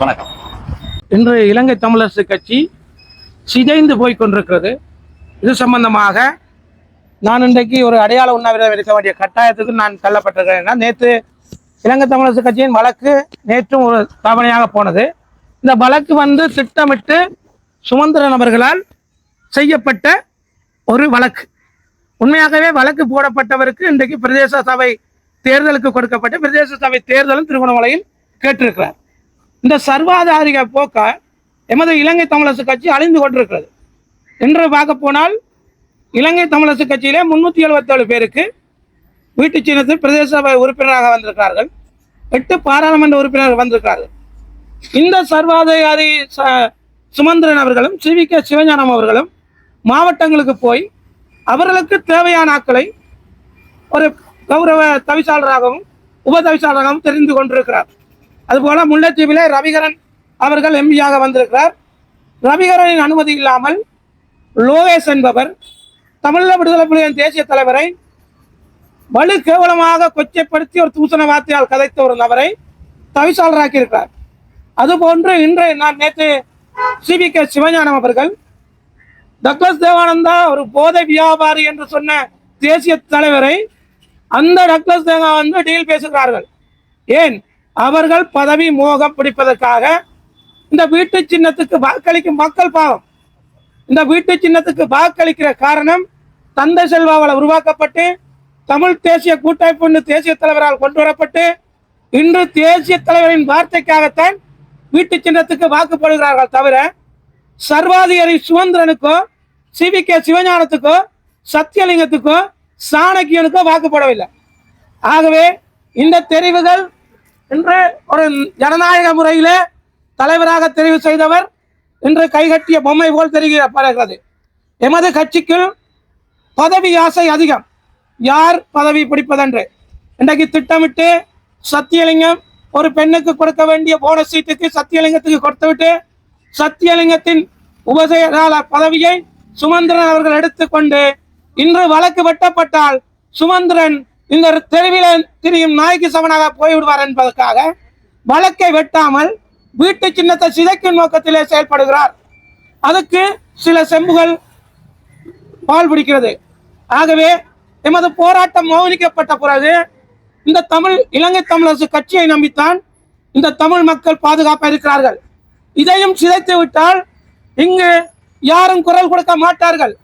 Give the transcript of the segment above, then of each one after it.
வணக்கம். இன்று இலங்கை தமிழரசு கட்சி சிதைந்து போய் கொண்டிருக்கிறது. இது சம்பந்தமாக நான் இன்றைக்கு ஒரு அடையாள உண்ணாவிரதம் எடுக்க வேண்டிய கட்டாயத்துக்கு நான் தள்ளப்பட்டிருக்கிறேன் நேற்று இலங்கை தமிழரசு கட்சியின் வழக்கு நேற்றும் ஒரு தவணையாக போனது. இந்த வழக்கு வந்து திட்டமிட்டு சுமந்திரன் அவர்களால் செய்யப்பட்ட ஒரு வழக்கு. உண்மையாகவே வழக்கு போடப்பட்டவருக்கு இன்றைக்கு பிரதேச சபை தேர்தலுக்கு கொடுக்கப்பட்ட பிரதேச சபை தேர்தலும் திருகோணமலையில் கேட்டிருக்கிறார். இந்த சர்வாதாரிக போக்க எமது இலங்கை தமிழரசு கட்சி அழிந்து கொண்டிருக்கிறது. என்று பார்க்க போனால் இலங்கை தமிழரசு கட்சியிலே முன்னூற்றி எழுபத்தேழு பேருக்கு வீட்டு சின்னத்தில் பிரதேச சபை உறுப்பினராக வந்திருக்கிறார்கள். எட்டு பாராளுமன்ற உறுப்பினர்கள் வந்திருக்கிறார்கள். இந்த சர்வாதிகாரி ச- சுமந்திரன் அவர்களும் சி கே சிவஞானம் அவர்களும் மாவட்டங்களுக்கு போய் அவர்களுக்கு தேவையான ஆட்களை ஒரு கௌரவ தவிசாளராகவும் உப தவிசாளராகவும் தெரிந்து கொண்டிருக்கிறார். அதுபோல முல்லைத்தீவிலே ரவிகரன் அவர்கள் எம்பியாக வந்திருக்கிறார். ரவிகரனின் அனுமதி இல்லாமல் லோகேஷ் என்பவர் தமிழக விடுதலை புலிகளின் தேசிய தலைவரை வலு கேவலமாக கொச்சைப்படுத்தி ஒரு தூசண வார்த்தையால் கதைத்த ஒரு நபரை தவிசாளராக்கி இருக்கிறார் அதுபோன்று இன்று நான் நேற்று சிபி கே சிவஞானம் அவர்கள் டக்ளஸ் தேவானந்தா ஒரு போதை வியாபாரி என்று சொன்ன தேசிய தலைவரை அந்த டக்ளஸ் தேவா வந்து டீல் பேசுகிறார்கள். ஏன்? அவர்கள் பதவி மோகம் பிடிப்பதற்காக இந்த வீட்டு சின்னத்துக்கு வாக்களிக்கும் மக்கள் பாவம். இந்த வீட்டு சின்னத்துக்கு வாக்களிக்கிற காரணம் தந்தை செல்வாவால் உருவாக்கப்பட்டு தமிழ் தேசிய கூட்டமைப்பு தேசிய தலைவரால் கொண்டு வரப்பட்டு இன்று தேசிய தலைவரின் வார்த்தைக்காகத்தான் வீட்டு சின்னத்துக்கு வாக்குப்படுகிறார்கள் தவிர சர்வாதிகாரி சுமந்திரனுக்கோ சிவி கே சிவஞானத்துக்கோ சத்தியலிங்கத்துக்கோ சாணக்கியனுக்கோ வாக்குப்படவில்லை. ஆகவே இந்த தெரிவுகள் என்று ஒரு ஜனநாயக முறையிலே தலைவராக தெரிவு செய்தவர் இன்று கைகட்டிய பொம்மை போல் தெரிகிறது எமது கட்சிக்குள் பதவி ஆசை அதிகம். யார் பதவி பிடிப்பதென்று? இன்றைக்கு திட்டமிட்டு சத்தியலிங்கம் ஒரு பெண்ணுக்கு கொடுக்க வேண்டிய போனஸ் சீட்டுக்கு சத்தியலிங்கத்துக்கு கொடுத்துவிட்டு சத்தியலிங்கத்தின் உபசெயலாளர் பதவியை சுமந்திரன் அவர்கள் எடுத்துக்கொண்டு இன்று வழக்கு வெட்டப்பட்டால் சுமந்திரன் இந்த தெருவில் திரியும் நாய்க்கு சமனாக போய்விடுவார் என்பதற்காக வழக்கை வெட்டாமல் வீட்டு சின்னத்தை சிதைக்கும் நோக்கத்திலே செயல்படுகிறார். அதுக்கு சில செம்புகள் பால் பிடிக்கிறது. ஆகவே எமது போராட்டம் மௌனிக்கப்பட்ட பிறகு இந்த தமிழ் இலங்கை தமிழரசு கட்சியை நம்பித்தான் இந்த தமிழ் மக்கள் பாதுகாப்பாக இருக்கிறார்கள். இதையும் சிதைத்து விட்டால் இங்கு யாரும் குரல் கொடுக்க மாட்டார்கள்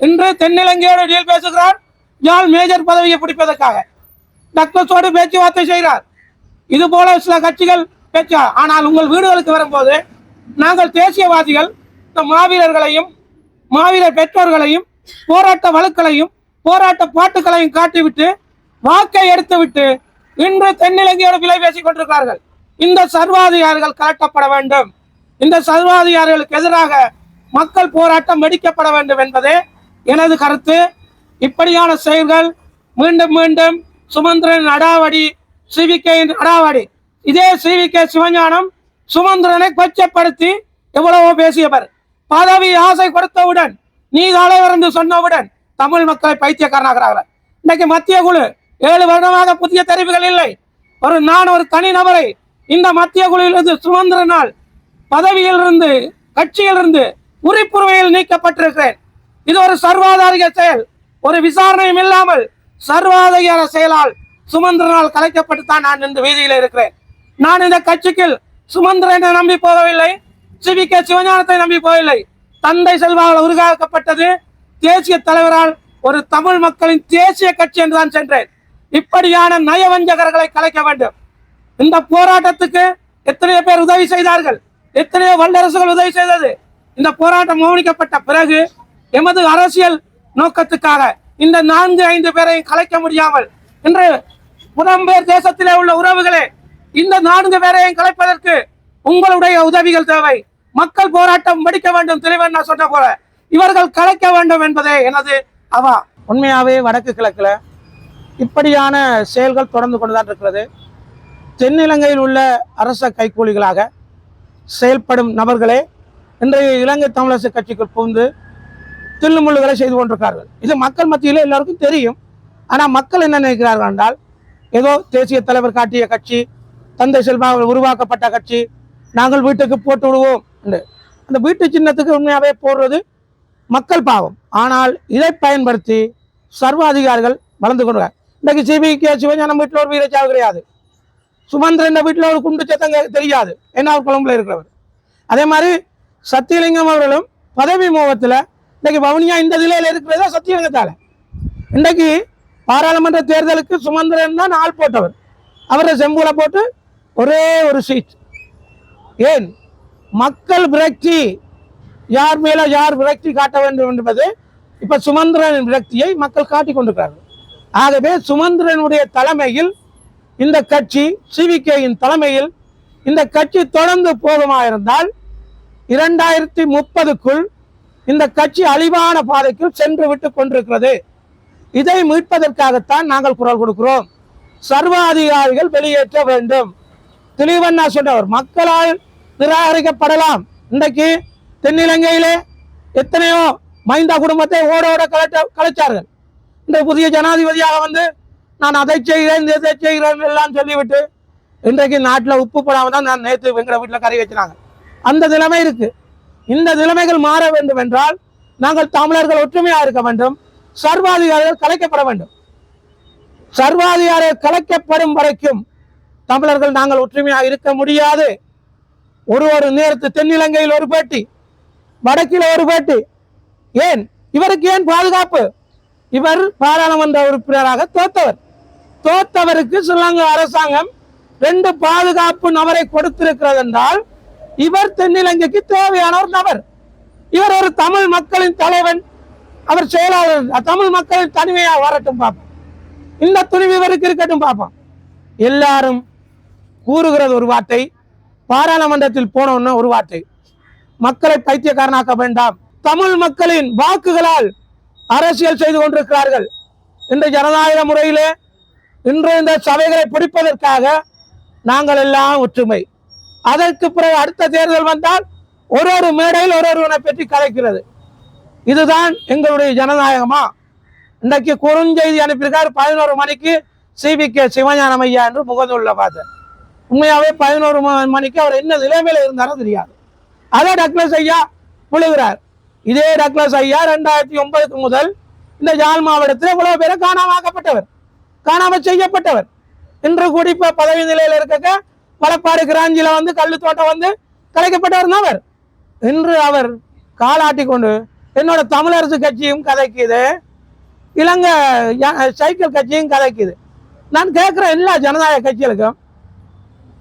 என்று தென்னிலங்கையோடு பேசுகிறார். யாழ் மேஜர் பதவியை பிடிப்பதற்காக. டக்ளஸோடு பேச்சுவார்த்தை செய்கிறார். இது போல சில கட்சிகள் பேச்சு ஆனால் உங்கள் வீடுகளுக்கு வரும்போது நாங்கள் தேசியவாதிகள் இந்த மாவீரர்களையும் மாவீரர் பெற்றோர்களையும் போராட்ட வழக்களையும் போராட்ட பாட்டுகளையும் காட்டிவிட்டு வாக்கை எடுத்துவிட்டு இன்று தென்னிலங்கையோடு விலை பேசிக் கொண்டிருக்கிறார்கள். இந்த சர்வாதிகாரிகள் கலட்டப்பட வேண்டும். இந்த சர்வாதிகாரிகளுக்கு எதிராக மக்கள் போராட்டம் வெடிக்கப்பட வேண்டும் என்பதே எனது கருத்து. இப்படியான செயல்கள் மீண்டும் மீண்டும் சுமந்திரன் அடாவடி சிவிக்கையின் அடாவடி. இதே சிவிகே சிவஞானம் சுமந்திரனை கொச்சப்படுத்தி எவ்வளவோ பேசியவர். பதவி ஆசை கொடுத்தவுடன் நீ தலைவர் என்று சொன்னவுடன் தமிழ் மக்களை பைத்தியக்காரனாகிறார்கள். இன்னைக்கு மத்திய குழு ஏழு வருடமாக புதிய தெரிவுகள் இல்லை. ஒரு நான் ஒரு தனி நபரை இந்த மத்திய குழுவிலிருந்து சுமந்திரனால் பதவியிலிருந்து கட்சியிலிருந்து உரிப்புரிமையில் நீக்கப்பட்டிருக்கிறேன். இது ஒரு சர்வாதாரிக செயல். ஒரு விசாரணையும் இல்லாமல் சர்வாதிகார செயலால் சுமந்திரனால் கலைக்கப்பட்டு நான் இந்த வீதியில் இருக்கிறேன். நான் இந்த கட்சிக்கு சுமந்திரனை நம்பி போகவில்லை. சிவி கே சிவஞானத்தை நம்பி போகவில்லை. தந்தை செல்வால் உருவாக்கப்பட்டது தேசிய தலைவரால் ஒரு தமிழ் மக்களின் தேசிய கட்சி என்று தான் சென்றேன். இப்படியான நயவஞ்சகர்களை கலைக்க வேண்டும். இந்த போராட்டத்துக்கு எத்தனையோ பேர் உதவி செய்தார்கள். எத்தனையோ வல்லரசுகள் உதவி செய்தது. இந்த போராட்டம் மௌனிக்கப்பட்ட பிறகு எமது அரசியல் நோக்கத்துக்காக இந்த நான்கு ஐந்து பேரையும் கலைக்க முடியாமல் இன்று புலம்பெயர் தேசத்திலே உள்ள உறவுகளே இந்த நான்கு பேரையும் கலைப்பதற்கு உங்களுடைய உதவிகள் தேவை. மக்கள் போராட்டம் வெடிக்க வேண்டும் தெளிவன் நான் சொன்ன போல. இவர்கள் கலைக்க வேண்டும் என்பதே எனது அவா. உண்மையாவே வடக்கு கிழக்கில் இப்படியான செயல்கள் தொடர்ந்து கொண்டுதான் இருக்கிறது. தென்னிலங்கையில் உள்ள அரச கைக்கூலிகளாக செயல்படும் நபர்களே இன்றைய இலங்கை தமிழரசு கட்சிக்குள் புகுந்து தில்லுமுள்ளுகளை செய்து கொண்டிருக்கார்கள். இது மக்கள் மத்தியிலே எல்லாருக்கும் தெரியும். ஆனால் மக்கள் என்ன நினைக்கிறார்கள் என்றால் ஏதோ தேசிய தலைவர் காட்டிய கட்சி தந்தை செல்வா உருவாக்கப்பட்ட கட்சி நாங்கள் வீட்டுக்கு போட்டு விடுவோம் என்று. அந்த வீட்டு சின்னத்துக்கு உண்மையாகவே போடுறது மக்கள் பாவம். ஆனால் இதை பயன்படுத்தி சர்வாதிகாரிகள் வளர்ந்து கொண்டு இன்னைக்கு சிபிகே சிவஞானம் வீட்டில் ஒரு வீரச்சாவு கிடையாது. சுமந்திரன் வீட்டில் ஒரு குண்டு சத்தம் தெரியாது. என்ன அவர் குழம்புல இருக்கிறவர்? அதே மாதிரி சத்தியலிங்கம் அவர்களும் பதவி மோகத்தில் இன்றைக்கு வவுனியா இந்த நிலையில் இருக்கிறதா சத்தியலிங்கத்தால இன்றைக்கு பாராளுமன்ற தேர்தலுக்கு சுமந்திரன் தான் ஆள் போட்டவர். அவரை செம்பூல போட்டு ஒரே ஒரு சீட் ஏன்? மக்கள் விரக்தி. யார் மேல யார் விரக்தி காட்ட வேண்டும் என்பது இப்ப சுமந்திரன் விரக்தியை மக்கள் காட்டிக் கொண்டிருக்கிறார்கள். ஆகவே சுமந்திரனுடைய தலைமையில் இந்த கட்சி சிவிகேயின் தலைமையில் இந்த கட்சி தொடர்ந்து போகுமா இருந்தால் இரண்டாயிரத்தி முப்பதுக்குள் இந்த கட்சி அழிவான பாதைக்கு சென்று விட்டு கொண்டிருக்கிறது. இதை மீட்பதற்காகத்தான் நாங்கள் குரல் கொடுக்கிறோம். சர்வாதிகாரிகள் வெளியேற்ற வேண்டும். தெளிவண்ணா சொன்னவர் மக்களால் நிராகரிக்கப்படலாம். இன்றைக்கு தென்னிலங்கையிலே எத்தனையோ மைந்தா குடும்பத்தை ஓட ஓட கலைச்ச கலைச்சார்கள். இந்த புதிய ஜனாதிபதியாக வந்து நான் அதை செய்கிறேன் இதை செய்கிறேன் எல்லாம் சொல்லிவிட்டு இன்றைக்கு நாட்டில் உப்பு போடாமல் தான் நான் நேற்று எங்களை வீட்டில் கறி வச்சினாங்க. அந்த நிலைமை இருக்குது இந்த நிலைமைகள் மாற வேண்டும் என்றால் நாங்கள் தமிழர்கள் ஒற்றுமையாக இருக்க வேண்டும். சர்வாதிகாரிகள் கலைக்கப்பட வேண்டும். சர்வாதிகாரிகள் கலைக்கப்படும் வரைக்கும் தமிழர்கள் நாங்கள் ஒற்றுமையாக இருக்க முடியாது. ஒரு ஒரு நேரத்து தென்னிலங்கையில் ஒரு பேட்டி வடக்கில் ஒரு பேட்டி. ஏன்? இவருக்கு ஏன் பாதுகாப்பு? இவர் பாராளுமன்ற உறுப்பினராக தோத்தவர். தோத்தவருக்கு ஸ்ரீலங்கா அரசாங்கம் ரெண்டு பாதுகாப்பு நபரை கொடுத்திருக்கிறது என்றால் இவர் தென்னிலங்கைக்கு தேவையான ஒரு நபர். இவர் ஒரு தமிழ் மக்களின் தலைவன். அவர் செயலாளர். தமிழ் மக்களின் தனிமையாக வரட்டும் பார்ப்போம் இந்த துணிவு இவருக்கு இருக்கட்டும் பார்ப்போம் எல்லாரும் கூறுகிறது ஒரு வார்த்தை பாராளுமன்றத்தில் போனோம்னா ஒரு வார்த்தை. மக்களை பைத்தியக்காரனாக்க வேண்டாம். தமிழ் மக்களின் வாக்குகளால் அரசியல் செய்து கொண்டிருக்கிறார்கள். இந்த ஜனநாயக முறையிலே இன்று இந்த சபைகளை பிடிப்பதற்காக நாங்கள் எல்லாம் ஒற்றுமை. அதற்கு பிறகு அடுத்த தேர்தல் வந்தால் ஒரு ஒரு மேடையில் ஒரு ஒருவனை பற்றி கலைக்கிறது. இதுதான் எங்களுடைய ஜனநாயகமா? இன்றைக்கு குறுஞ்செய்தி அனுப்பியிருக்கார் பதினோரு மணிக்கு சிபிகே சிவஞானம் ஐயா என்று முகந்துள்ள பார்த்தேன். உண்மையாவே பதினோரு மணிக்கு அவர் என்ன நிலைமையில் இருந்தாரோ தெரியாது. அதை டக்ளஸ் ஐயா விழுகிறார். இதே டக்ளஸ் ஐயா ரெண்டாயிரத்தி ஒன்பதுக்கு முதல் இந்த யாழ் மாவட்டத்தில் இவ்வளவு பேரை காணாமாக்கப்பட்டவர் காணாமல் செய்யப்பட்டவர். இன்று கூடி இப்போ பதவி நிலையில் இருக்க வளப்பாறு கிராஞ்சில வந்து கல் தோட்டம் வந்து கலைக்கப்பட்டவர் அவர். இன்று அவர் காலாட்டி கொண்டு என்னோட தமிழரசு கட்சியும் கதைக்குது. இலங்கை ய- சைக்கிள் கட்சியும் கதைக்குது. நான் கேட்குற எல்லா ஜனநாயக கட்சிகளுக்கும்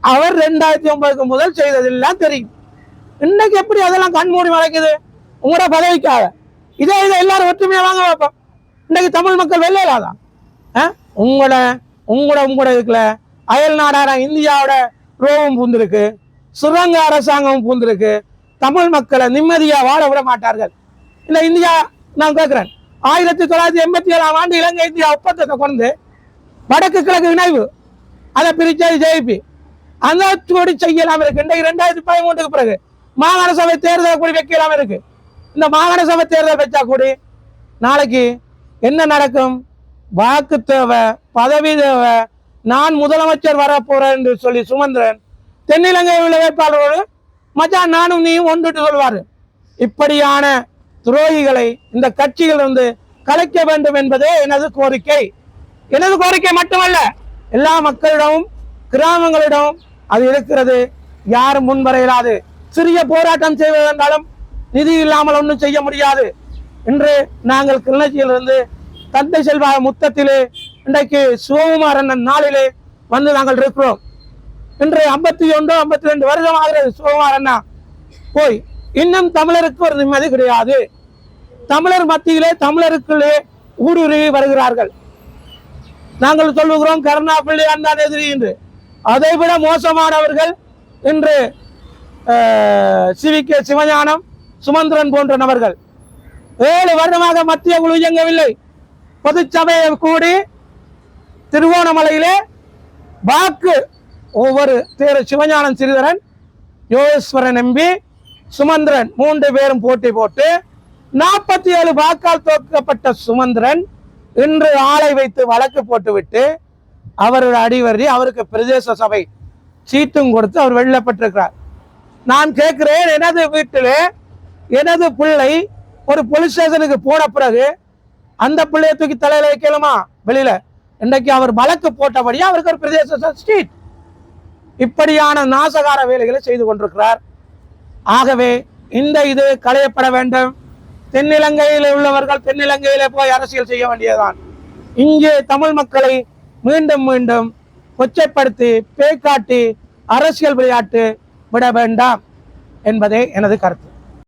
அவர் ரெண்டாயிரத்தி ஒன்பதுக்கு முதல் செய்ததெல்லாம் தெரியும். இன்னைக்கு எப்படி அதெல்லாம் கண்மூடி வளைக்குது உங்களோட பதவிக்காக. இதே இதை எல்லாரும் ஒற்றுமையாக வாங்க வைப்போம். இன்னைக்கு தமிழ் மக்கள் வெள்ளையிலாதான் உங்களோட உங்களோட உங்களோட இதுக்குல அயல் நாடான இந்தியாவோட ரோவும் பூந்திருக்கு சுரங்க அரசாங்கமும் பூந்திருக்கு. தமிழ் மக்களை நிம்மதியாக வாழ விட மாட்டார்கள். இந்த இந்தியா நான் கேட்குறேன் ஆயிரத்தி தொள்ளாயிரத்தி எண்பத்தி ஏழாம் ஆண்டு இலங்கை இந்தியா ஒப்பந்தத்தை கொண்டு வடக்கு கிழக்கு இணைவு. அதை பிரிச்சது ஜேபி. அந்த கூடி செய்யலாம் இருக்கு. இன்றைக்கு ரெண்டாயிரத்தி பதிமூன்றுக்கு பிறகு மாகாண சபை தேர்தலை கூடி வைக்கலாம் இருக்கு. இந்த மாகாண சபை தேர்தல் வச்சா கூடி நாளைக்கு என்ன நடக்கும்? வாக்கு தேவை பதவி தேவை நான் முதலமைச்சர் வரப்போறேன் என்று சொல்லி சுமந்திரன் தென்னிலங்கை உள்ள வேட்பாளரோடு மச்சான் நானும் நீயும் ஒன்றுட்டு சொல்வாரு. இப்படியான துரோகிகளை இந்த கட்சிகள் வந்து கலைக்க வேண்டும் என்பதே எனது கோரிக்கை. எனது கோரிக்கை மட்டுமல்ல எல்லா மக்களிடமும் கிராமங்களிடம் அது இருக்கிறது. யாரும் முன்வரையிலாது. சிறிய போராட்டம் செய்வதென்றாலும் நிதி இல்லாமல் ஒன்றும் செய்ய முடியாது. இன்று நாங்கள் கிளர்ச்சியிலிருந்து தந்தை செல்வா முத்தத்திலே இன்றைக்கு சிவகுமார் அண்ணன் நாளிலே வந்து நாங்கள் இருக்கிறோம். இன்று ஐம்பத்தி ஒன்று ஐம்பத்தி ரெண்டு வருடம் ஆகிறது சிவகுமார் அண்ணா. போய் இன்னும் தமிழருக்கு ஒரு நிம்மதி கிடையாது. தமிழர் மத்தியிலே தமிழருக்குள்ளே ஊடுருவி வருகிறார்கள். நாங்கள் சொல்லுகிறோம் கருணாபிள்ளை அண்ணன் எதிரி என்று. அதை விட மோசமானவர்கள் இன்று சிவிகே சிவஞானம் சுமந்திரன் போன்ற நபர்கள். ஏழு வருடமாக மத்திய குழு இயங்கவில்லை. பொதுச்சபையை கூடி திருவோணமலையிலே வாக்கு ஒவ்வொரு திரு சிவஞானம் சிறிதரன் யோகேஸ்வரன் எம்பி சுமந்திரன் மூன்று பேரும் போட்டி போட்டு நாற்பத்தி ஏழு வாக்கால் தோற்கப்பட்ட சுமந்திரன் இன்று ஆளை வைத்து வழக்கு போட்டுவிட்டு அவரோட அடிவரி அவருக்கு பிரதேச சபை சீட்டும் கொடுத்து அவர் வெளியிடப்பட்டிருக்கிறார் நான் கேட்கிறேன் எனது வீட்டில் எனது பிள்ளை ஒரு போலீஸ் ஸ்டேஷனுக்கு போன பிறகு அந்த பிள்ளையை தூக்கி தலையில் வைக்கலாமா வெளியில. இன்றைக்கு அவர் வழக்கு போட்டபடியே அவருக்கு ஒரு பிரதேச ஸ்ட்ரீட் இப்படியான நாசகார வேலைகளை செய்து கொண்டிருக்கிறார். ஆகவே இந்த இது களையப்பட வேண்டும். தென்னிலங்கையில் உள்ளவர்கள் தென்னிலங்கையிலே போய் அரசியல் செய்ய வேண்டியதுதான். இங்கே தமிழ் மக்களை மீண்டும் மீண்டும் கொச்சைப்படுத்தி பேக்காட்டி அரசியல் விளையாட்டு விட வேண்டாம் என்பதே எனது கருத்து.